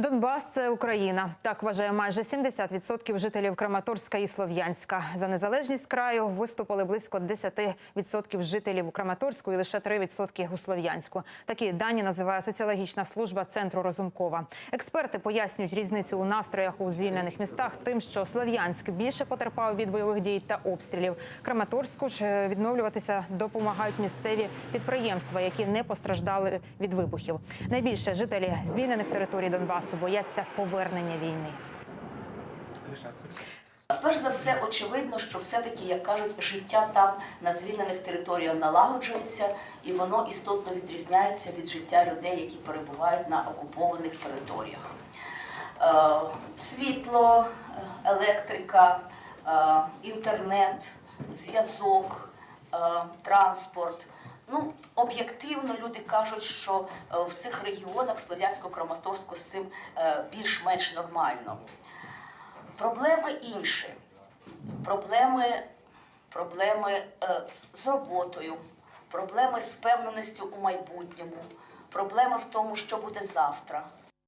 Донбас це Україна. Так вважає майже 70% жителів Краматорська і Слов'янська. За незалежність краю виступили близько 10% жителів у Краматорську і лише 3% у Слов'янську. Такі дані називає соціологічна служба центру Розумкова. Експерти пояснюють різницю у настроях у звільнених містах тим, що Слов'янськ більше потерпав від бойових дій та обстрілів. Краматорську ж е, відновлюватися допомагають місцеві підприємства, які не постраждали від вибухів. Найбільше жителі звільнених територій Донбасу бояться повернення війни. Перш за все, очевидно, що все-таки, як кажуть, життя там на звільнених територіях налагоджується, і воно істотно відрізняється від життя людей, які перебувають на окупованих територіях. Е, Світло, е, електрика, е, інтернет, зв'язок, транспорт. Ну, об'єктивно люди кажуть, що е, в цих регіонах Слов'янсько-Краматорську з цим е, більш-менш нормально. Проблеми інші. Проблеми, проблеми е, з роботою, проблеми з впевненістю у майбутньому, проблеми в тому, що буде завтра.